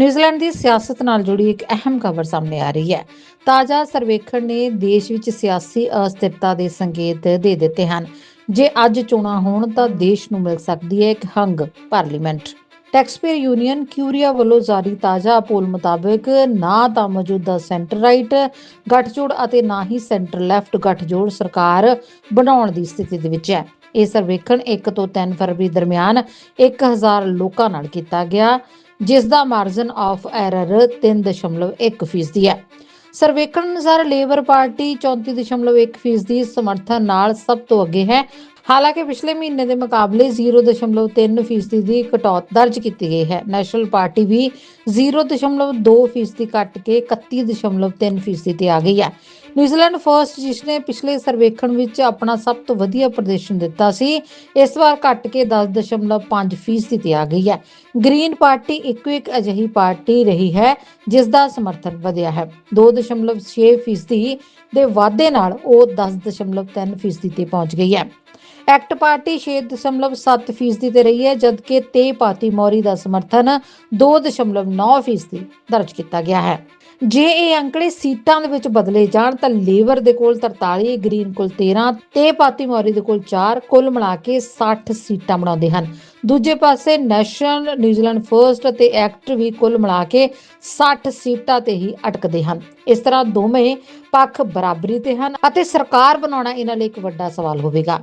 New Zealand ਦੀ ਸਿਆਸਤ ਨਾਲ ਜੁੜੀ ਇੱਕ ਅਹਿਮ ਖਬਰ ਸਾਹਮਣੇ ਆ ਰਹੀ ਹੈ। ਤਾਜ਼ਾ ਸਰਵੇਖਣ ਨੇ ਦੇਸ਼ ਵਿੱਚ ਸਿਆਸੀ ਅਸਥਿਰਤਾ ਦੇ ਸੰਕੇਤ ਦੇ ਦਿੱਤੇ ਹਨ। ਜੇ ਅੱਜ ਚੋਣਾਂ ਹੋਣ ਤਾਂ ਦੇਸ਼ ਨੂੰ ਮਿਲ ਸਕਦੀ ਹੈ ਇੱਕ ਹੰਗ ਪਾਰਲੀਮੈਂਟ। ਟੈਕਸਪੇਅਰ ਯੂਨੀਅਨ ਕਿਊਰੀਆ ਵੱਲੋਂ ਜਾਰੀ ਤਾਜ਼ਾ ਪੋਲ ਮੁਤਾਬਕ ਨਾ ਤਾਂ ਮੌਜੂਦਾ ਸੈਂਟਰ ਰਾਈਟ ਗੱਠਜੋੜ ਅਤੇ ਨਾ ਹੀ ਸੈਂਟਰ ਲੈਫਟ ਗੱਠਜੋੜ ਸਰਕਾਰ ਬਣਾਉਣ ਦੀ ਸਥਿਤੀ ਦੇ ਵਿੱਚ ਹੈ। ਇਹ ਸਰਵੇਖਣ 1 ਤੋਂ 3 ਫਰਵਰੀ ਦਰਮਿਆਨ 1000 ਲੋਕਾਂ ਨਾਲ ਕੀਤਾ ਗਿਆ। ਜਿਸ ਦਾ ਮਾਰਜਨ ਆਫ ਐਰਰ 3.1 ਫੀਸਦੀ ਹੈ। ਸਰਵੇਖਣ ਅਨੁਸਾਰ ਲੇਬਰ ਪਾਰਟੀ 34.1 ਫੀਸਦੀ ਸਮਰਥਨ ਨਾਲ ਸਭ ਤੋਂ ਅੱਗੇ ਹੈ। ਹਾਲਾਂਕਿ ਪਿਛਲੇ ਮਹੀਨੇ ਦੇ ਮੁਕਾਬਲੇ 0.3 ਫੀਸਦੀ ਦੀ ਕਟੌਤ ਦਰਜ ਕੀਤੀ ਗਈ ਹੈ। ਨੈਸ਼ਨਲ ਪਾਰਟੀ ਵੀ 0.2 ਫੀਸਦੀ ਘਟ ਕੇ 31.3 ਫੀਸਦੀ ਤੇ ਆ ਗਈ ਹੈ। ਨਿਊਜ਼ੀਲੈਂਡ ਫਰਸਟ ਜਿਸ ਨੇ ਪਿਛਲੇ ਸਰਵੇਖਣ ਵਿੱਚ ਆਪਣਾ ਸਭ ਤੋਂ ਵਧੀਆ ਪ੍ਰਦਰਸ਼ਨ ਦਿੱਤਾ ਸੀ, ਇਸ ਵਾਰ ਘਟ ਕੇ 10.5 ਫੀਸਦੀ ਤੇ ਆ ਗਈ ਹੈ। ਗ੍ਰੀਨ ਪਾਰਟੀ ਇੱਕੋ ਇੱਕ ਅਜਿਹੀ ਪਾਰਟੀ ਰਹੀ ਹੈ ਜਿਸ ਦਾ ਸਮਰਥਨ ਵਧਿਆ ਹੈ। 2.6 ਫੀਸਦੀ ਦੇ ਵਾਧੇ ਨਾਲ ਉਹ 10.3 ਫੀਸਦੀ ਤੇ ਪਹੁੰਚ ਗਈ ਹੈ। ਐਕਟ ਪਾਰਟੀ 6.7 ਫੀਸਦੀ ਤੇ ਰਹੀ ਹੈ, ਜਦਕਿ ਤੇ ਪਾਤੀ ਮੌਰੀ ਦਾ ਸਮਰਥਨ 2.9 ਫੀਸਦੀ ਦਰਜ ਕੀਤਾ ਗਿਆ ਹੈ। ਜੇ ਇਹ ਅੰਕੜੇ ਸੀਟਾਂ ਦੇ ਵਿੱਚ ਬਦਲੇ ਜਾਣ, ਤਾਂ ਲੇਬਰ ਦੇ ਕੋਲ 43 ਗ੍ਰੀਨ ਕੋਲ 13 ਤੇ ਪਾਤੀ ਮੌਰੀ ਦੇ ਕੋਲ 4 ਕੁੱਲ ਮਿਲਾ ਕੇ 60 ਸੀਟਾਂ ਬਣਾਉਂਦੇ ਹਨ। ਦੂਜੇ ਪਾਸੇ ਨੈਸ਼ਨਲ ਨਿਊਜ਼ੀਲੈਂਡ ਫਰਸਟ ਅਤੇ ਐਕਟ ਵੀ ਕੁੱਲ ਮਿਲਾ ਕੇ 60 ਸੀਟਾਂ ਤੇ ਹੀ ਅਟਕਦੇ ਹਨ। ਇਸ ਤਰ੍ਹਾਂ ਦੋਵੇਂ ਪੱਖ ਬਰਾਬਰੀ ਤੇ ਹਨ ਅਤੇ ਸਰਕਾਰ ਬਣਾਉਣਾ ਇਹਨਾਂ ਲਈ ਇੱਕ ਵੱਡਾ ਸਵਾਲ ਹੋਵੇਗਾ।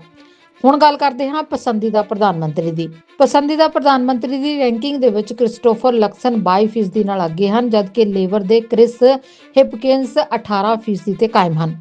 ਹੁਣ ਗੱਲ ਕਰਦੇ ਹਾਂ ਪਸੰਦੀਦਾ ਪ੍ਰਧਾਨ ਮੰਤਰੀ ਦੀ। ਪਸੰਦੀਦਾ ਪ੍ਰਧਾਨ ਮੰਤਰੀ ਦੀ ਰੈਂਕਿੰਗ ਦੇ ਵਿੱਚ ਕ੍ਰਿਸਟੋਫਰ ਲਕਸਨ 22% ਨਾਲ ਅੱਗੇ ਹਨ, ਜਦਕਿ ਲੇਬਰ ਦੇ ਕ੍ਰਿਸ ਹਿਪਕਿੰਸ 18% ਤੇ ਕਾਇਮ ਹਨ।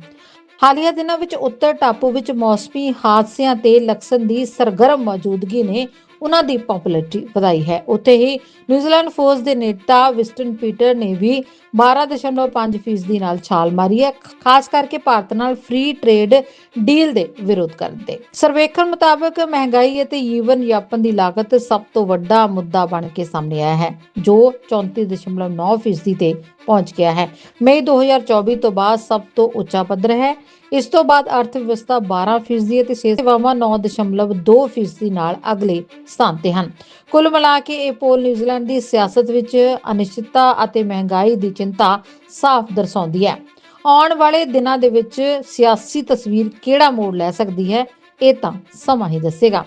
ਹਾਲੀਆ ਦਿਨਾਂ ਵਿੱਚ ਉੱਤਰ ਟਾਪੂ ਵਿੱਚ ਮੌਸਮੀ ਹਾਦਸਿਆਂ ਤੇ ਲਕਸਨ ਦੀ ਸਰਗਰਮ ਮੌਜੂਦਗੀ ਨੇ ਉਹਨਾਂ ਦੀ ਪਪੂਲੈਰਿਟੀ ਵਧਾਈ ਹੈ। ਉੱਥੇ ਹੀ ਨਿਊਜ਼ੀਲੈਂਡ ਫੋਰਸ ਦੇ ਨੇਤਾ ਵਿਸਟਨ ਪੀਟਰ ਨੇ ਵੀ 12.5% ਫੀਸਦੀ ਨਾਲ ਛਾਲ ਮਾਰੀ ਹੈ ਖਾਸ ਕਰਕੇ ਭਾਰਤ ਨਾਲ ਫ੍ਰੀ ਟ੍ਰੇਡ ਡੀਲ ਦੇ ਵਿਰੋਧ ਕਰਨ ਤੇ। ਸਰਵੇਖਣ ਮੁਤਾਬਕ ਮਹਿੰਗਾਈ ਅਤੇ ਜੀਵਨ ਯਾਪਨ ਦੀ ਲਾਗਤ ਸਭ ਤੋਂ ਵੱਡਾ ਮੁੱਦਾ ਬਣ ਕੇ ਸਾਹਮਣੇ ਆਇਆ ਹੈ, ਜੋ 34.9 ਫੀਸਦੀ ਤੇ ਪਹੁੰਚ ਗਿਆ ਹੈ। ਮਈ 2024 ਤੋਂ ਬਾਅਦ ਸਭ ਤੋਂ ਉੱਚਾ ਪੱਧਰ ਹੈ। ਇਸ ਤੋਂ ਬਾਅਦ ਅਰਥ ਵਿਵਸਥਾ 12 ਫੀਸਦੀ ਅਤੇ ਸਿਹਤ ਸੇਵਾਵਾਂ 9.2 ਫੀਸਦੀ ਨਾਲ ਅਗਲੇ ਸਥਾਨ ਤੇ ਹਨ। ਕੁੱਲ ਮਿਲਾ ਕੇ ਇਹ ਪੋਲ ਨਿਊਜ਼ੀਲੈਂਡ ਦੀ ਸਿਆਸਤ ਵਿੱਚ ਅਨਿਸ਼ਚਿਤਤਾ ਅਤੇ ਮਹਿੰਗਾਈ ਦੀ ਚਿੰਤਾ ਸਾਫ਼ ਦਰਸਾਉਂਦੀ ਹੈ। ਆਉਣ ਵਾਲੇ ਦਿਨਾਂ ਦੇ ਵਿੱਚ ਸਿਆਸੀ ਤਸਵੀਰ ਕਿਹੜਾ ਮੋੜ ਲੈ ਸਕਦੀ ਹੈ, ਇਹ ਤਾਂ ਸਮਾਂ ਹੀ ਦੱਸੇਗਾ।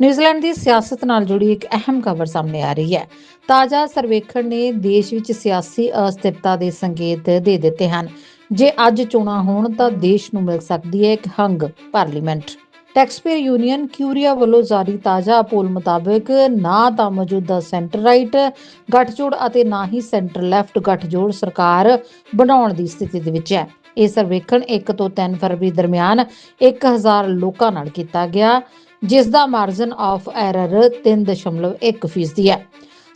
ਨਿਊਜ਼ੀਲੈਂਡ ਦੀ ਸਿਆਸਤ ਨਾਲ ਜੁੜੀ ਇੱਕ ਅਹਿਮ ਖਬਰ ਸਾਹਮਣੇ ਆ ਰਹੀ ਹੈ। ਤਾਜ਼ਾ ਸਰਵੇਖਣ ਨੇ ਦੇਸ਼ ਵਿੱਚ ਸਿਆਸੀ ਅਸਥਿਰਤਾ ਦੇ ਸੰਕੇਤ ਦੇ ਦਿੱਤੇ ਹਨ। ਜੇ ਅੱਜ ਚੋਣਾਂ ਹੋਣ ਤਾਂ ਦੇਸ਼ ਨੂੰ ਮਿਲ ਸਕਦੀ ਹੈ ਇੱਕ ਹੰਗ ਪਾਰਲੀਮੈਂਟ। ਟੈਕਸਪੇਅਰ ਯੂਨੀਅਨ ਕਿਊਰੀਆ ਵੱਲੋਂ ਜਾਰੀ ਤਾਜ਼ਾ ਪੋਲ ਮੁਤਾਬਕ ਨਾ ਤਾਂ ਮੌਜੂਦਾ ਸੈਂਟਰ ਰਾਈਟ ਗੱਠਜੋੜ ਅਤੇ ਨਾ ਹੀ ਸੈਂਟਰ ਲੈਫਟ ਗੱਠਜੋੜ ਸਰਕਾਰ ਬਣਾਉਣ ਦੀ ਸਥਿਤੀ ਦੇ ਵਿੱਚ ਹੈ। ਇਹ ਸਰਵੇਖਣ 1 ਤੋਂ 3 ਫਰਵਰੀ ਦਰਮਿਆਨ 1000 ਲੋਕਾਂ ਨਾਲ ਕੀਤਾ ਗਿਆ, ਜਿਸ ਦਾ ਮਾਰਜਨ ਆਫ ਐਰਰ 3.1 ਫੀਸਦੀ ਹੈ।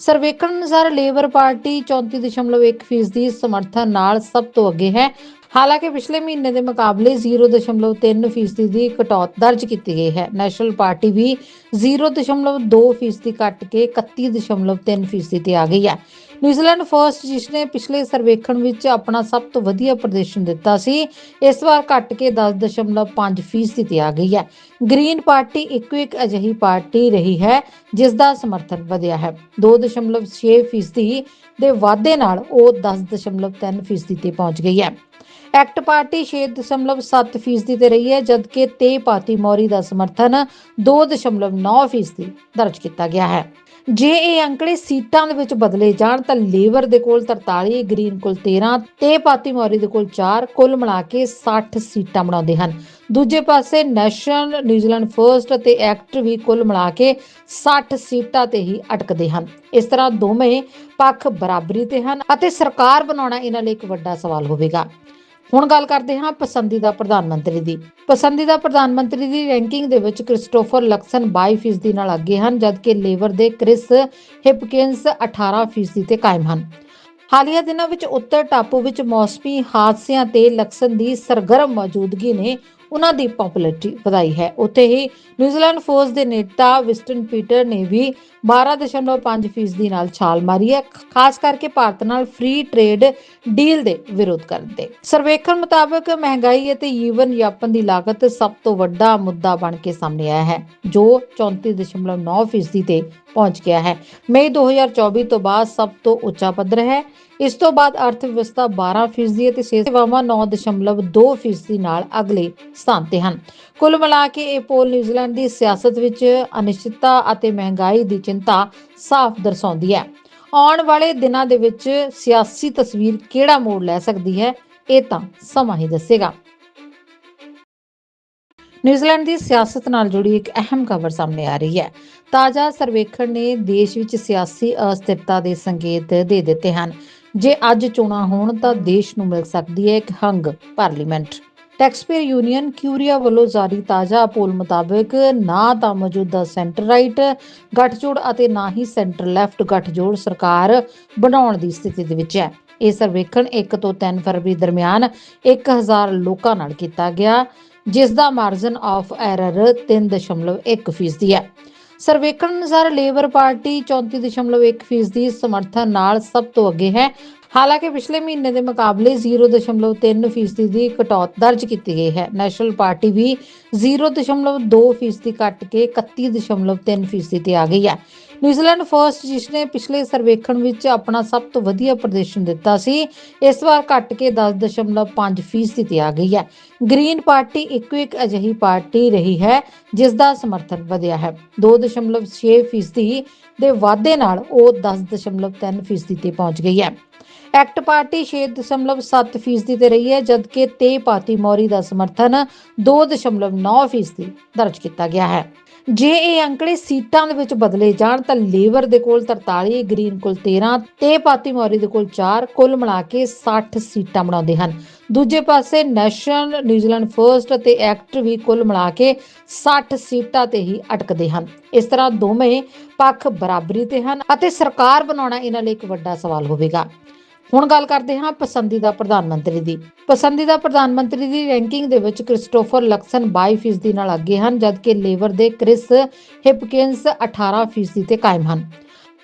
ਸਰਵੇਖਣ ਅਨੁਸਾਰ ਲੇਬਰ ਪਾਰਟੀ 34.1 ਫੀਸਦੀ ਸਮਰਥਨ ਨਾਲ ਸਭ ਤੋਂ ਅੱਗੇ ਹੈ। ਹਾਲਾਂਕਿ ਪਿਛਲੇ ਮਹੀਨੇ ਦੇ ਮੁਕਾਬਲੇ 0.3 ਫੀਸਦੀ ਦੀ ਕਟੌਤ ਦਰਜ ਕੀਤੀ ਗਈ ਹੈ। ਨੈਸ਼ਨਲ ਪਾਰਟੀ ਵੀ 0.2 ਫੀਸਦੀ ਕੱਟ ਕੇ 31.3 ਫੀਸਦੀ ਤੇ ਆ ਗਈ ਹੈ। ਨਿਊਜ਼ੀਲੈਂਡ ਫਰਸਟ ਜਿਸ ਨੇ ਪਿਛਲੇ ਸਰਵੇਖਣ ਵਿੱਚ ਆਪਣਾ ਸਭ ਤੋਂ ਵਧੀਆ ਪ੍ਰਦਰਸ਼ਨ ਦਿੱਤਾ ਸੀ, ਇਸ ਵਾਰ ਘਟ ਕੇ 10.5 ਫੀਸਦੀ ਤੇ ਆ ਗਈ ਹੈ। ਗ੍ਰੀਨ ਪਾਰਟੀ ਇੱਕੋ ਇੱਕ ਅਜਿਹੀ ਪਾਰਟੀ ਰਹੀ ਹੈ, ਜਿਸ ਦਾ ਸਮਰਥਨ ਵਧਿਆ ਹੈ। 2.6 ਫੀਸਦੀ ਦੇ ਵਾਧੇ ਨਾਲ ਉਹ 10.3 ਫੀਸਦੀ ਤੇ ਪਹੁੰਚ ਗਈ ਹੈ। ਐਕਟ ਪਾਰਟੀ 6.7 ਫੀਸਦੀ ਤੇ ਰਹੀ ਹੈ, ਜਦਕਿ ਤੇ ਪਾਤੀ ਮੌਰੀ ਦਾ ਸਮਰਥਨ 2.9 ਫੀਸਦੀ ਦਰਜ ਕੀਤਾ ਗਿਆ ਹੈ। ਜੇ ਇਹ ਅੰਕੜੇ ਸੀਟਾਂ ਦੇ ਵਿੱਚ ਬਦਲੇ ਜਾਣ, ਤਾਂ ਲੇਬਰ ਦੇ ਕੋਲ 43 ਗ੍ਰੀਨ ਕੋਲ 13 ਤੇ ਪਾਤੀ ਮੌਰੀ ਦੇ ਕੋਲ 4 ਕੁੱਲ ਮਿਲਾ ਕੇ 60 ਸੀਟਾਂ ਬਣਾਉਂਦੇ ਹਨ। ਦੂਜੇ ਪਾਸੇ ਨੈਸ਼ਨਲ, ਨਿਊਜ਼ੀਲੈਂਡ ਫਰਸਟ ਅਤੇ ਐਕਟ ਵੀ ਕੁੱਲ ਮਿਲਾ ਕੇ 60 ਸੀਟਾਂ ਤੇ ਹੀ ਅਟਕਦੇ ਹਨ। ਇਸ ਤਰ੍ਹਾਂ ਦੋਵੇਂ ਪੱਖ ਬਰਾਬਰੀ ਤੇ ਹਨ ਅਤੇ ਸਰਕਾਰ ਬਣਾਉਣਾ ਇਹਨਾਂ ਲਈ ਇੱਕ ਵੱਡਾ ਸਵਾਲ ਹੋਵੇਗਾ। ਹੁਣ ਗੱਲ ਕਰਦੇ ਹਾਂ ਪਸੰਦੀਦਾ ਪ੍ਰਧਾਨ ਮੰਤਰੀ ਦੀ। ਪਸੰਦੀਦਾ ਪ੍ਰਧਾਨ ਮੰਤਰੀ ਦੀ ਰੈਂਕਿੰਗ ਦੇ ਵਿੱਚ ਕ੍ਰਿਸਟੋਫਰ ਲਕਸਨ 22% ਨਾਲ ਅੱਗੇ ਹਨ, ਜਦਕਿ ਲੇਬਰ ਦੇ ਕ੍ਰਿਸ ਹਿਪਕਿੰਸ 18% ਤੇ ਕਾਇਮ ਹਨ। ਹਾਲੀਆ ਦਿਨਾਂ ਵਿੱਚ ਉੱਤਰ ਟਾਪੂ ਵਿੱਚ ਮੌਸਮੀ ਹਾਦਸਿਆਂ ਤੇ ਲਕਸਨ ਦੀ ਸਰਗਰਮ ਮੌਜੂਦਗੀ ਨੇ ਉਹਨਾਂ ਦੀ ਪਪੂਲੈਰਿਟੀ ਵਧਾਈ ਹੈ। ਉੱਥੇ ਹੀ ਨਿਊਜ਼ੀਲੈਂਡ ਫੋਰਸ ਦੇ ਨੇਤਾ ਵਿਸਟਨ ਪੀਟਰ ਨੇ ਵੀ 12.5% ਫੀਸਦੀ ਨਾਲ ਛਾਲ ਮਾਰੀ ਹੈ ਖਾਸ ਕਰਕੇ ਭਾਰਤ ਨਾਲ ਫ੍ਰੀ ਟ੍ਰੇਡ ਡੀਲ ਦੇ ਵਿਰੋਧ ਕਰਨ ਤੇ। ਸਰਵੇਖਣ ਮੁਤਾਬਕ ਮਹਿੰਗਾਈ ਅਤੇ ਜੀਵਨ ਯਾਪਨ ਦੀ ਲਾਗਤ ਸਭ ਤੋਂ ਵੱਡਾ ਮੁੱਦਾ ਬਣ ਕੇ ਸਾਹਮਣੇ ਆਇਆ ਹੈ, ਜੋ 34.9% ਫੀਸਦੀ ਤੇ ਪਹੁੰਚ ਗਿਆ ਹੈ। ਮਈ 2024 ਤੋਂ ਬਾਅਦ ਸਭ ਤੋਂ ਉੱਚਾ ਪੱਧਰ ਹੈ। ਇਸ ਤੋਂ ਬਾਅਦ ਅਰਥ ਵਿਵਸਥਾ 12% ਫੀਸਦੀ ਅਤੇ ਸਿਹਤ ਸੇਵਾਵਾਂ 9.2% ਫੀਸਦੀ ਨਾਲ ਅਗਲੇ ਸਥਾਨ ਤੇ ਹਨ। ਕੁੱਲ ਮਿਲਾ ਕੇ ਇਹ ਪੋਲ ਨਿਊਜ਼ੀਲੈਂਡ ਦੀ ਸਿਆਸਤ ਵਿੱਚ ਅਨਿਸ਼ਚਿਤਤਾ ਅਤੇ ਮਹਿੰਗਾਈ ਦੀ ਚਿੰਤਾ ਸਾਫ਼ ਦਰਸਾਉਂਦੀ ਹੈ। ਆਉਣ ਵਾਲੇ ਦਿਨਾਂ ਦੇ ਵਿੱਚ ਸਿਆਸੀ ਤਸਵੀਰ ਕਿਹੜਾ ਮੋੜ ਲੈ ਸਕਦੀ ਹੈ, ਇਹ ਤਾਂ ਸਮਾਂ ਹੀ ਦੱਸੇਗਾ। ਨਿਊਜ਼ੀਲੈਂਡ ਦੀ ਸਿਆਸਤ ਨਾਲ ਜੁੜੀ ਇੱਕ ਅਹਿਮ ਖਬਰ ਸਾਹਮਣੇ ਆ ਰਹੀ ਹੈ। ਤਾਜ਼ਾ ਸਰਵੇਖਣ ਨੇ ਦੇਸ਼ ਵਿੱਚ ਸਿਆਸੀ ਅਸਥਿਰਤਾ ਦੇ ਸੰਕੇਤ ਦੇ ਦਿੱਤੇ ਹਨ। ਜੇ ਅੱਜ ਚੋਣਾਂ ਹੋਣ ਤਾਂ ਦੇਸ਼ ਨੂੰ ਮਿਲ ਸਕਦੀ ਹੈ ਇੱਕ ਹੰਗ ਪਾਰਲੀਮੈਂਟ। ਟੈਕਸਪੇਅਰ ਯੂਨੀਅਨ ਕਿਊਰੀਆ ਵੱਲੋਂ ਜਾਰੀ ਤਾਜ਼ਾ ਪੋਲ ਮੁਤਾਬਕ ਨਾ ਤਾਂ ਮੌਜੂਦਾ ਸੈਂਟਰ ਰਾਈਟ ਗੱਠਜੋੜ ਅਤੇ ਨਾ ਹੀ ਸੈਂਟਰ ਲੈਫਟ ਗੱਠਜੋੜ ਸਰਕਾਰ ਬਣਾਉਣ ਦੀ ਸਥਿਤੀ ਦੇ ਵਿੱਚ ਹੈ। ਇਹ ਸਰਵੇਖਣ 1 ਤੋਂ 3 ਫਰਵਰੀ ਦਰਮਿਆਨ 1000 ਲੋਕਾਂ ਨਾਲ ਕੀਤਾ ਗਿਆ। ਜਿਸ ਦਾ ਮਾਰਜਨ ਆਫ ਐਰਰ 3.1 ਫੀਸਦੀ ਹੈ। ਸਰਵੇਖਣ ਅਨੁਸਾਰ ਲੇਬਰ ਪਾਰਟੀ 34.1 ਫੀਸਦੀ ਸਮਰਥਨ ਨਾਲ ਸਭ ਤੋਂ ਅੱਗੇ ਹੈ। ਹਾਲਾਂਕਿ ਪਿਛਲੇ ਮਹੀਨੇ ਦੇ ਮੁਕਾਬਲੇ 0.3 ਫੀਸਦੀ ਦੀ ਕਟੌਤ ਦਰਜ ਕੀਤੀ ਗਈ ਹੈ। ਨੈਸ਼ਨਲ ਪਾਰਟੀ ਵੀ 0.2 ਫੀਸਦੀ ਕੱਟ ਕੇ 31.3 ਫੀਸਦੀ ਤੇ ਆ ਗਈ ਹੈ। ਨਿਊਜ਼ੀਲੈਂਡ ਫਰਸਟ ਜਿਸ ਨੇ ਪਿਛਲੇ ਸਰਵੇਖਣ ਵਿੱਚ ਆਪਣਾ ਸਭ ਤੋਂ ਵਧੀਆ ਪ੍ਰਦਰਸ਼ਨ ਦਿੱਤਾ ਸੀ, ਇਸ ਵਾਰ ਘਟ ਕੇ 10.5 ਫੀਸਦੀ ਤੇ ਆ ਗਈ ਹੈ। ਗ੍ਰੀਨ ਪਾਰਟੀ ਇੱਕੋ ਇੱਕ ਅਜਿਹੀ ਪਾਰਟੀ ਰਹੀ ਹੈ, ਜਿਸ ਦਾ ਸਮਰਥਨ ਵਧਿਆ ਹੈ। 2.6 ਫੀਸਦੀ ਦੇ ਵਾਧੇ ਨਾਲ ਉਹ 10.3 ਫੀਸਦੀ ਤੇ ਪਹੁੰਚ ਗਈ ਹੈ। ਐਕਟ ਪਾਰਟੀ 6.7 ਫੀਸਦੀ ਤੇ ਰਹੀ ਹੈ, ਜਦਕਿ ਤੇ ਪਾਤੀ ਮੌਰੀ ਦਾ ਸਮਰਥਨ 2.9 ਫੀਸਦੀ ਦਰਜ ਕੀਤਾ ਗਿਆ ਹੈ। ਜੇ ਇਹ ਅੰਕੜੇ ਸੀਟਾਂ ਦੇ ਵਿੱਚ ਬਦਲੇ ਜਾਣ ਤਾਂ ਲੇਬਰ ਦੇ ਕੋਲ 43 ਗ੍ਰੀਨ ਕੋਲ 13 ਤੇ ਪਾਤੀ ਮੌਰੀ ਦੇ ਕੋਲ 4 ਕੁੱਲ ਮਿਲਾ ਕੇ 60 ਸੀਟਾਂ ਬਣਾਉਂਦੇ ਹਨ। ਦੂਜੇ ਪਾਸੇ ਨੈਸ਼ਨਲ, ਨਿਊਜ਼ੀਲੈਂਡ ਫਰਸਟ ਅਤੇ ਐਕਟ ਵੀ ਕੁੱਲ ਮਿਲਾ ਕੇ 60 ਸੀਟਾਂ ਤੇ ਹੀ ਅਟਕਦੇ ਹਨ। ਇਸ ਤਰ੍ਹਾਂ ਦੋਵੇਂ ਪੱਖ ਬਰਾਬਰੀ ਤੇ ਹਨ ਅਤੇ ਸਰਕਾਰ ਬਣਾਉਣਾ ਇਹਨਾਂ ਲਈ ਇੱਕ ਵੱਡਾ ਸਵਾਲ ਹੋਵੇਗਾ। ਹੁਣ ਗੱਲ ਕਰਦੇ ਹਾਂ ਪਸੰਦੀਦਾ ਪ੍ਰਧਾਨ ਮੰਤਰੀ ਦੀ। ਪਸੰਦੀਦਾ ਪ੍ਰਧਾਨ ਮੰਤਰੀ ਦੀ ਰੈਂਕਿੰਗ ਦੇ ਵਿੱਚ ਕ੍ਰਿਸਟੋਫਰ ਲਕਸਨ 22% ਨਾਲ ਅੱਗੇ ਹਨ, ਜਦਕਿ ਲੇਬਰ ਦੇ ਕ੍ਰਿਸ ਹਿਪਕਿੰਸ 18% ਤੇ ਕਾਇਮ ਹਨ।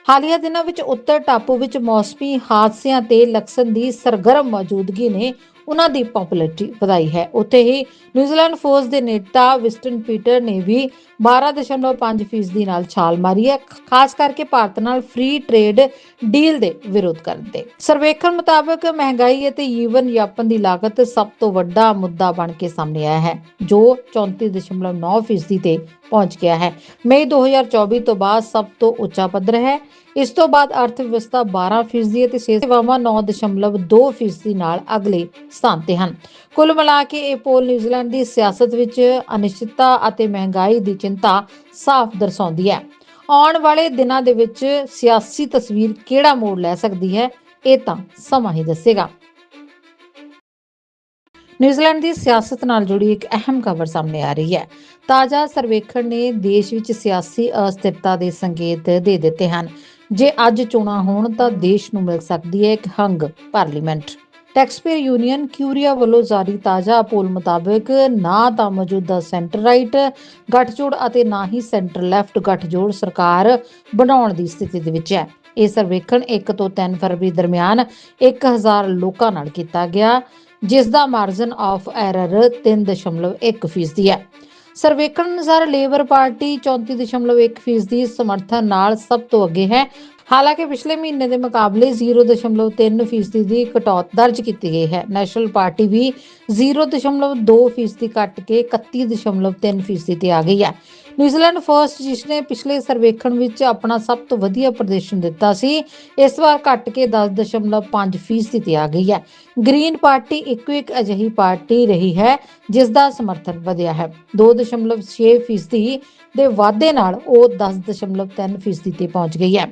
ਹਾਲੀਆ ਦਿਨਾਂ ਵਿੱਚ ਉੱਤਰ ਟਾਪੂ ਵਿੱਚ ਮੌਸਮੀ ਹਾਦਸਿਆਂ ਤੇ ਲਕਸਨ ਦੀ ਸਰਗਰਮ ਮੌਜੂਦਗੀ ਨੇ ਉਹਨਾਂ ਦੀ ਪਪੂਲੈਰਿਟੀ ਵਧਾਈ ਹੈ। ਉੱਥੇ ਹੀ ਨਿਊਜ਼ੀਲੈਂਡ ਫੋਰਸ ਦੇ ਨੇਤਾ ਵਿਸਟਨ ਪੀਟਰ ਨੇ ਵੀ 12.5% ਫੀਸਦੀ ਨਾਲ ਛਾਲ ਮਾਰੀ ਹੈ ਖਾਸ ਕਰਕੇ ਭਾਰਤ ਨਾਲ ਫ੍ਰੀ ਟ੍ਰੇਡ ਡੀਲ ਦੇ ਵਿਰੋਧ ਕਰਨ ਸਰਵੇਖਣ ਮੁਤਾਬਕ ਮਹਿੰਗਾਈ ਅਤੇ ਜੀਵਨ ਯਾਪਨ ਦੀ ਲਾਗਤ ਸਭ ਤੋਂ ਵੱਡਾ ਮੁੱਦਾ ਬਣ ਕੇ ਸਾਹਮਣੇ ਆਇਆ ਹੈ, ਜੋ 34.9 ਫੀਸਦੀ ਤੇ ਪਹੁੰਚ ਗਿਆ ਹੈ। ਮਈ 2024 ਤੋਂ ਬਾਅਦ ਸਭ ਤੋਂ ਉੱਚਾ ਪੱਧਰ ਹੈ। ਇਸ ਤੋਂ ਬਾਅਦ ਅਰਥ ਵਿਵਸਥਾ 12% ਫੀਸਦੀ ਅਤੇ ਸਿਹਤ ਸੇਵਾਵਾਂ 9.2% ਫੀਸਦੀ ਨਾਲ ਅਗਲੇ ਸਥਾਨ ਤੇ ਹਨ। ਕੁੱਲ ਮਿਲਾ ਕੇ ਇਹ ਪੋਲ ਨਿਊਜ਼ੀਲੈਂਡ ਦੀ ਸਿਆਸਤ ਵਿੱਚ ਅਨਿਸ਼ਚਿਤਤਾ ਅਤੇ ਮਹਿੰਗਾਈ ਦੀ ਚਿੰਤਾ ਸਾਫ਼ ਦਰਸਾਉਂਦੀ ਹੈ। ਆਉਣ ਵਾਲੇ ਦਿਨਾਂ ਦੇ ਵਿੱਚ ਸਿਆਸੀ ਤਸਵੀਰ ਕਿਹੜਾ ਮੋੜ ਲੈ ਸਕਦੀ ਹੈ, ਇਹ ਤਾਂ ਸਮਾਂ ਹੀ ਦੱਸੇਗਾ। ਨਿਊਜ਼ੀਲੈਂਡ ਦੀ ਸਿਆਸਤ ਨਾਲ ਜੁੜੀ ਇੱਕ ਅਹਿਮ ਖਬਰ ਸਾਹਮਣੇ ਆ ਰਹੀ ਹੈ। ਤਾਜ਼ਾ ਸਰਵੇਖਣ ਨੇ ਦੇਸ਼ ਵਿੱਚ ਸਿਆਸੀ ਅਸਥਿਰਤਾ ਦੇ ਸੰਕੇਤ ਦੇ ਦਿੱਤੇ ਹਨ। ਜੇ ਅੱਜ ਚੋਣਾਂ ਹੋਣ ਤਾਂ ਦੇਸ਼ ਨੂੰ ਮਿਲ ਸਕਦੀ ਹੈ ਇੱਕ ਹੰਗ ਪਾਰਲੀਮੈਂਟ। ਟੈਕਸਪੇਅਰ ਯੂਨੀਅਨ ਕਿਊਰੀਆ ਵੱਲੋਂ ਜਾਰੀ ਤਾਜ਼ਾ ਪੋਲ ਮੁਤਾਬਕ ਨਾ ਤਾਂ ਮੌਜੂਦਾ ਸੈਂਟਰ ਰਾਈਟ ਗੱਠਜੋੜ ਅਤੇ ਨਾ ਹੀ ਸੈਂਟਰ ਲੈਫਟ ਗੱਠਜੋੜ ਸਰਕਾਰ ਬਣਾਉਣ ਦੀ ਸਥਿਤੀ ਦੇ ਵਿੱਚ ਹੈ। ਇਹ ਸਰਵੇਖਣ 1 ਤੋਂ 3 ਫਰਵਰੀ ਦਰਮਿਆਨ 1000 ਲੋਕਾਂ ਨਾਲ ਕੀਤਾ ਗਿਆ, ਜਿਸ ਦਾ ਮਾਰਜਨ ਆਫ ਐਰਰ 3.1 ਫੀਸਦੀ ਹੈ। ਸਰਵੇਖਣ ਅਨੁਸਾਰ ਲੇਬਰ ਪਾਰਟੀ 34.1 ਫੀਸਦੀ ਸਮਰਥਨ ਨਾਲ ਸਭ ਤੋਂ ਅੱਗੇ ਹੈ ਹਾਲਾਂਕਿ ਪਿਛਲੇ ਮਹੀਨੇ ਦੇ ਮੁਕਾਬਲੇ 0.3 ਫੀਸਦੀ ਦੀ ਕਟੌਤ ਦਰਜ ਕੀਤੀ ਗਈ ਹੈ। ਨੈਸ਼ਨਲ ਪਾਰਟੀ ਵੀ 0.2 ਫੀਸਦੀ ਘਟ ਕੇ 31.3 ਫੀਸਦੀ ਤੇ ਆ ਗਈ ਹੈ। ਨਿਊਜ਼ੀਲੈਂਡ ਫਰਸਟ ਜਿਸ ਨੇ ਪਿਛਲੇ ਸਰਵੇਖਣ ਵਿੱਚ ਆਪਣਾ ਸਭ ਤੋਂ ਵਧੀਆ ਪ੍ਰਦਰਸ਼ਨ ਦਿੱਤਾ ਸੀ, ਇਸ ਵਾਰ ਘਟ ਕੇ 10.5 ਫੀਸਦੀ ਤੇ ਆ ਗਈ ਹੈ। ਗ੍ਰੀਨ ਪਾਰਟੀ ਇੱਕੋ ਇੱਕ ਅਜਿਹੀ ਪਾਰਟੀ ਰਹੀ ਹੈ ਜਿਸ ਦਾ ਸਮਰਥਨ ਵਧਿਆ ਹੈ। 2.6 ਫੀਸਦੀ ਦੇ ਵਾਧੇ ਨਾਲ ਉਹ 10.3 ਫੀਸਦੀ ਤੇ ਪਹੁੰਚ ਗਈ ਹੈ।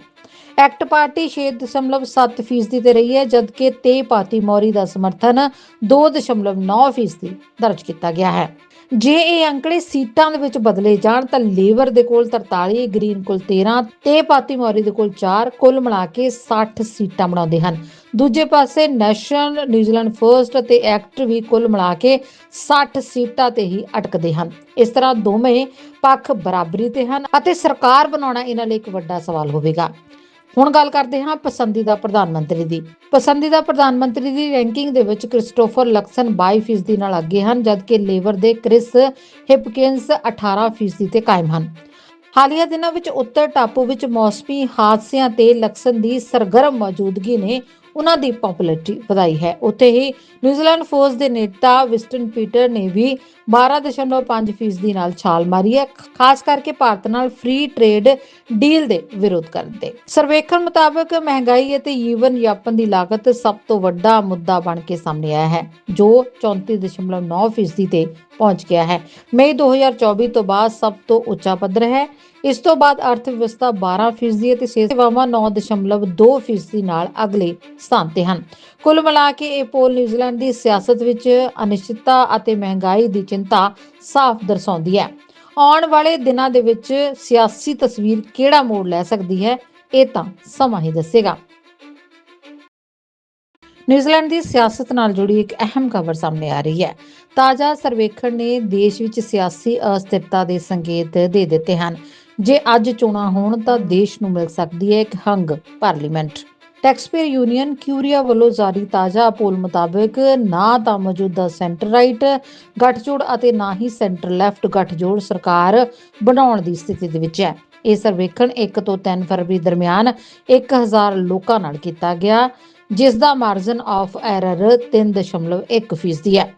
ਐਕਟ ਪਾਰਟੀ 6.7% ਫੀਸਦੀ ਤੇ ਰਹੀ ਹੈ, ਜਦਕਿ ਤੇ ਪਾਤੀ ਮੌਰੀ ਦਾ ਸਮਰਥਨ 2.9% ਫੀਸਦੀ ਦਰਜ ਕੀਤਾ ਗਿਆ ਹੈ। ਜੇ ਇਹ ਅੰਕੜੇ ਸੀਟਾਂ ਦੇ ਵਿੱਚ ਬਦਲੇ ਜਾਣ, ਤਾਂ ਲੇਬਰ ਦੇ ਕੋਲ 43 ਗ੍ਰੀਨ ਕੋਲ 13 ਤੇ ਪਾਤੀ ਮੌਰੀ ਦੇ ਕੋਲ 4 ਕੁੱਲ ਮਿਲਾ ਕੇ 60 ਸੀਟਾਂ ਬਣਾਉਂਦੇ ਹਨ। ਦੂਜੇ ਪਾਸੇ ਨੈਸ਼ਨਲ, ਨਿਊਜ਼ੀਲੈਂਡ ਫਰਸਟ ਅਤੇ ਐਕਟ ਵੀ ਕੁੱਲ ਮਿਲਾ ਕੇ 60 ਸੀਟਾਂ ਤੇ ਹੀ ਅਟਕਦੇ ਹਨ। ਇਸ ਤਰ੍ਹਾਂ ਦੋਵੇਂ ਪੱਖ ਬਰਾਬਰੀ ਤੇ ਹਨ ਅਤੇ ਸਰਕਾਰ ਬਣਾਉਣਾ ਇਹਨਾਂ ਲਈ ਇੱਕ ਵੱਡਾ ਸਵਾਲ ਹੋਵੇਗਾ। ਹੁਣ ਗੱਲ ਕਰਦੇ ਹਾਂ ਪਸੰਦੀਦਾ ਪ੍ਰਧਾਨ ਮੰਤਰੀ ਦੀ। ਪਸੰਦੀਦਾ ਪ੍ਰਧਾਨ ਮੰਤਰੀ ਦੀ ਰੈਂਕਿੰਗ ਦੇ ਵਿੱਚ ਕ੍ਰਿਸਟੋਫਰ ਲਕਸਨ 22% ਨਾਲ ਅੱਗੇ ਹਨ, ਜਦਕਿ ਲੇਬਰ ਦੇ ਕ੍ਰਿਸ ਹਿਪਕਿੰਸ 18% ਤੇ ਕਾਇਮ ਹਨ। ਹਾਲੀਆ ਦਿਨਾਂ ਵਿੱਚ ਉੱਤਰ ਟਾਪੂ ਵਿੱਚ ਮੌਸਮੀ ਹਾਦਸਿਆਂ ਤੇ ਲਕਸਨ ਦੀ ਸਰਗਰਮ ਮੌਜੂਦਗੀ ਨੇ ਉਹਨਾਂ ਦੀ ਪਪੂਲੈਰਿਟੀ ਵਧਾਈ ਹੈ। ਉੱਥੇ ਹੀ ਨਿਊਜ਼ੀਲੈਂਡ ਫੋਰਸ ਦੇ ਨੇਤਾ ਵਿਸਟਨ ਪੀਟਰ ਨੇ ਵੀ 12.5% ਫੀਸਦੀ ਨਾਲ ਛਾਲ ਮਾਰੀ ਹੈ ਖਾਸ ਕਰਕੇ ਭਾਰਤ ਨਾਲ ਫ੍ਰੀ ਟ੍ਰੇਡ ਡੀਲ ਦੇ ਵਿਰੋਧ ਕਰਨ ਤੇ। ਸਰਵੇਖਣ ਮੁਤਾਬਕ ਮਹਿੰਗਾਈ ਅਤੇ ਜੀਵਨ ਯਾਪਨ ਦੀ ਲਾਗਤ ਸਭ ਤੋਂ ਵੱਡਾ ਮੁੱਦਾ ਬਣ ਕੇ ਸਾਹਮਣੇ ਆਇਆ ਹੈ, ਜੋ 34.9% ਫੀਸਦੀ ਤੇ ਪਹੁੰਚ ਗਿਆ ਹੈ। ਮਈ 2024 ਤੋਂ ਬਾਅਦ ਸਭ ਤੋਂ ਉੱਚਾ ਪੱਧਰ ਹੈ। ਇਸ ਤੋਂ ਬਾਅਦ ਅਰਥ ਵਿਵਸਥਾ 12 ਫੀਸਦੀ ਅਤੇ ਸਿਹਤ ਸੇਵਾਵਾਂ 9.2 ਫੀਸਦੀ ਨਾਲ ਅਗਲੇ ਸਥਾਨ ਤੇ ਹਨ। ਕੁੱਲ ਮਿਲਾ ਕੇ ਇਹ ਪੋਲ ਨਿਊਜ਼ੀਲੈਂਡ ਦੀ ਸਿਆਸਤ ਵਿੱਚ ਅਨਿਸ਼ਚਿਤਤਾ ਅਤੇ ਮਹਿੰਗਾਈ ਦੀ ਚਿੰਤਾ ਸਾਫ਼ ਦਰਸਾਉਂਦੀ ਹੈ। ਆਉਣ ਵਾਲੇ ਦਿਨਾਂ ਦੇ ਵਿੱਚ ਸਿਆਸੀ ਤਸਵੀਰ ਕਿਹੜਾ ਮੋੜ ਲੈ ਸਕਦੀ ਹੈ, ਇਹ ਤਾਂ ਸਮਾਂ ਹੀ ਦੱਸੇਗਾ। ਨਿਊਜ਼ੀਲੈਂਡ ਦੀ ਸਿਆਸਤ ਨਾਲ ਜੁੜੀ ਇੱਕ ਅਹਿਮ ਖਬਰ ਸਾਹਮਣੇ ਆ ਰਹੀ ਹੈ। ਤਾਜ਼ਾ ਸਰਵੇਖਣ ਨੇ ਦੇਸ਼ ਵਿੱਚ ਸਿਆਸੀ ਅਸਥਿਰਤਾ ਦੇ ਸੰਕੇਤ ਦੇ ਦਿੱਤੇ ਹਨ। ਜੇ ਅੱਜ ਚੋਣਾਂ ਹੋਣ ਤਾਂ ਦੇਸ਼ ਨੂੰ ਮਿਲ ਸਕਦੀ ਹੈ ਇੱਕ ਹੰਗ ਪਾਰਲੀਮੈਂਟ। ਟੈਕਸਪੇਅਰ ਯੂਨੀਅਨ ਕਿਊਰੀਆ ਵੱਲੋਂ ਜਾਰੀ ਤਾਜ਼ਾ ਪੋਲ ਮੁਤਾਬਕ ਨਾ ਤਾਂ ਮੌਜੂਦਾ ਸੈਂਟਰ ਰਾਈਟ ਗੱਠਜੋੜ ਅਤੇ ਨਾ ਹੀ ਸੈਂਟਰ ਲੈਫਟ ਗੱਠਜੋੜ ਸਰਕਾਰ ਬਣਾਉਣ ਦੀ ਸਥਿਤੀ ਦੇ ਵਿੱਚ ਹੈ। ਇਹ ਸਰਵੇਖਣ 1 ਤੋਂ 3 ਫਰਵਰੀ ਦਰਮਿਆਨ 1000 ਲੋਕਾਂ ਨਾਲ ਕੀਤਾ ਗਿਆ, ਜਿਸ ਦਾ ਮਾਰਜਨ ਆਫ ਐਰਰ 3.1 ਫੀਸਦੀ ਹੈ।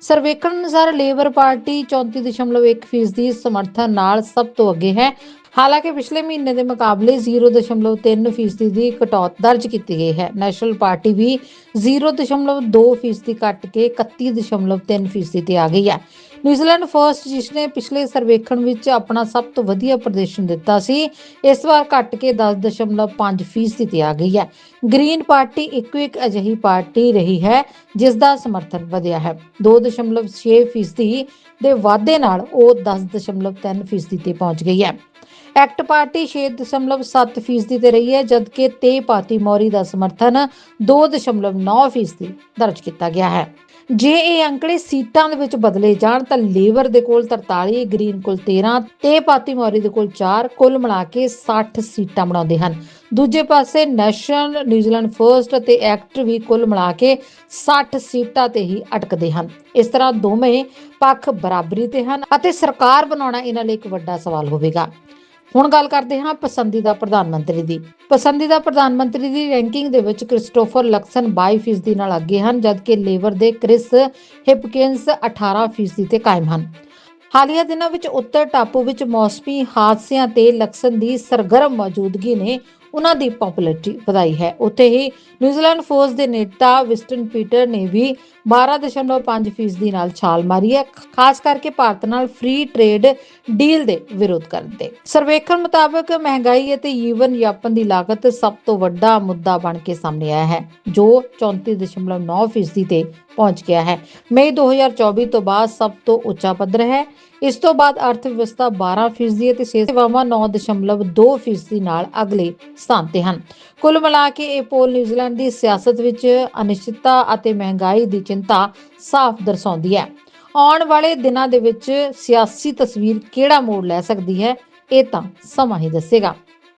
ਸਰਵੇਖਣ ਅਨੁਸਾਰ ਲੇਬਰ ਪਾਰਟੀ 34.1 ਫੀਸਦੀ ਸਮਰਥਨ ਨਾਲ ਸਭ ਤੋਂ ਅੱਗੇ ਹੈ। ਹਾਲਾਂਕਿ ਪਿਛਲੇ ਮਹੀਨੇ ਦੇ ਮੁਕਾਬਲੇ 0.3 ਫੀਸਦੀ ਦੀ ਕਟੌਤ ਦਰਜ ਕੀਤੀ ਗਈ ਹੈ। ਨੈਸ਼ਨਲ ਪਾਰਟੀ ਵੀ 0.2 ਫੀਸਦੀ ਕੱਟ ਕੇ 31.3 ਫੀਸਦੀ ਤੇ ਆ ਗਈ ਹੈ। ਨਿਊਜ਼ੀਲੈਂਡ ਫਰਸਟ ਜਿਸ ਨੇ ਪਿਛਲੇ ਸਰਵੇਖਣ ਵਿੱਚ ਆਪਣਾ ਸਭ ਤੋਂ ਵਧੀਆ ਪ੍ਰਦਰਸ਼ਨ ਦਿੱਤਾ ਸੀ, ਇਸ ਵਾਰ ਘਟ ਕੇ 10.5 ਫੀਸਦੀ ਤੇ ਆ ਗਈ ਹੈ। ਗ੍ਰੀਨ ਪਾਰਟੀ ਇੱਕੋ ਇੱਕ ਅਜਿਹੀ ਪਾਰਟੀ ਰਹੀ ਹੈ ਜਿਸ ਦਾ ਸਮਰਥਨ ਵਧਿਆ ਹੈ। 2.6 ਫੀਸਦੀ ਦੇ ਵਾਧੇ ਨਾਲ ਉਹ 10.3 ਫੀਸਦੀ ਤੇ ਪਹੁੰਚ ਗਈ ਹੈ। ਐਕਟ ਪਾਰਟੀ 6.7% ਫੀਸਦੀ ਤੇ ਰਹੀ ਹੈ, ਜਦਕਿ ਤੇ ਪਾਤੀ ਮੌਰੀ ਦਾ ਸਮਰਥਨ 2.9% ਫੀਸਦੀ ਦਰਜ ਕੀਤਾ ਗਿਆ ਹੈ। ਜੇ ਇਹ ਅੰਕੜੇ ਸੀਟਾਂ ਦੇ ਵਿੱਚ ਬਦਲੇ ਜਾਣ ਤਾਂ ਲੇਬਰ ਦੇ ਕੋਲ 43 ਗ੍ਰੀਨ ਕੋਲ 13 ਤੇ ਪਾਤੀ ਮੌਰੀ ਦੇ ਕੋਲ 4 ਕੁੱਲ ਮਿਲਾ ਕੇ 60 ਸੀਟਾਂ ਬਣਾਉਂਦੇ ਹਨ। ਦੂਜੇ ਪਾਸੇ ਨੈਸ਼ਨਲ, ਨਿਊਜ਼ੀਲੈਂਡ ਫਰਸਟ ਅਤੇ ਐਕਟ ਵੀ ਕੁੱਲ ਮਿਲਾ ਕੇ 60 ਸੀਟਾਂ ਤੇ ਹੀ ਅਟਕਦੇ ਹਨ। ਇਸ ਤਰ੍ਹਾਂ ਦੋਵੇਂ ਪੱਖ ਬਰਾਬਰੀ ਤੇ ਹਨ ਅਤੇ ਸਰਕਾਰ ਬਣਾਉਣਾ ਇਹਨਾਂ ਲਈ ਇੱਕ ਵੱਡਾ ਸਵਾਲ ਹੋਵੇਗਾ। ਹੁਣ ਗੱਲ ਕਰਦੇ ਹਾਂ ਪਸੰਦੀਦਾ ਪ੍ਰਧਾਨ ਮੰਤਰੀ ਦੀ। ਪਸੰਦੀਦਾ ਪ੍ਰਧਾਨ ਮੰਤਰੀ ਦੀ ਰੈਂਕਿੰਗ ਦੇ ਵਿੱਚ ਕ੍ਰਿਸਟੋਫਰ ਲਕਸਨ 22% ਨਾਲ ਅੱਗੇ ਹਨ, ਜਦਕਿ ਲੇਬਰ ਦੇ ਕ੍ਰਿਸ ਹਿਪਕਿੰਸ 18% ਤੇ ਕਾਇਮ ਹਨ। ਹਾਲੀਆ ਦਿਨਾਂ ਵਿੱਚ ਉੱਤਰ ਟਾਪੂ ਵਿੱਚ ਮੌਸਮੀ ਹਾਦਸਿਆਂ ਤੇ ਲਕਸਨ ਦੀ ਸਰਗਰਮ ਮੌਜੂਦਗੀ ਨੇ ਉਹਨਾਂ ਦੀ ਪਪੂਲੈਰਿਟੀ ਵਧਾਈ ਹੈ। ਉੱਥੇ ਹੀ ਨਿਊਜ਼ੀਲੈਂਡ ਫੋਰਸ ਦੇ ਨੇਤਾ ਵਿਸਟਨ ਪੀਟਰ ਨੇ ਵੀ 12.5% ਫੀਸਦੀ ਨਾਲ ਛਾਲ ਮਾਰੀ ਹੈ ਖਾਸ ਕਰਕੇ ਭਾਰਤ ਨਾਲ ਫ੍ਰੀ ਟ੍ਰੇਡ ਡੀਲ ਦੇ ਵਿਰੋਧ ਕਰਨ ਸਰਵੇਖਣ ਮੁਤਾਬਕ ਮਹਿੰਗਾਈ ਅਤੇ ਜੀਵਨ ਯਾਪਨ ਦੀ ਲਾਗਤ ਸਭ ਤੋਂ ਵੱਡਾ ਮੁੱਦਾ ਬਣ ਕੇ ਸਾਹਮਣੇ ਆਇਆ ਹੈ, ਜੋ 34.9% ਫੀਸਦੀ ਤੇ ਪਹੁੰਚ ਗਿਆ ਹੈ। ਮਈ 2024 ਤੋਂ ਬਾਅਦ ਸਭ ਤੋਂ ਉੱਚਾ ਪੱਧਰ ਹੈ। ਇਸ ਤੋਂ ਬਾਅਦ ਅਰਥ ਵਿਵਸਥਾ 12 ਫੀਸਦੀ ਅਤੇ ਸਿਹਤ ਸੇਵਾਵਾਂ 9.2 ਫੀਸਦੀ ਨਾਲ ਅਗਲੇ ਸਥਾਨ ਤੇ ਹਨ। ਕੁੱਲ ਮਿਲਾ ਕੇ ਇਹ ਪੋਲ ਨਿਊਜ਼ੀਲੈਂਡ ਦੀ ਸਿਆਸਤ ਵਿੱਚ ਅਨਿਸ਼ਚਿਤਤਾ ਅਤੇ ਮਹਿੰਗਾਈ ਦੀ ਚਿੰਤਾ ਸਾਫ਼ ਦਰਸਾਉਂਦੀ ਹੈ। ਆਉਣ ਵਾਲੇ ਦਿਨਾਂ ਦੇ ਵਿੱਚ ਸਿਆਸੀ ਤਸਵੀਰ ਕਿਹੜਾ ਮੋੜ ਲੈ ਸਕਦੀ ਹੈ, ਇਹ ਤਾਂ ਸਮਾਂ ਹੀ ਦੱਸੇਗਾ।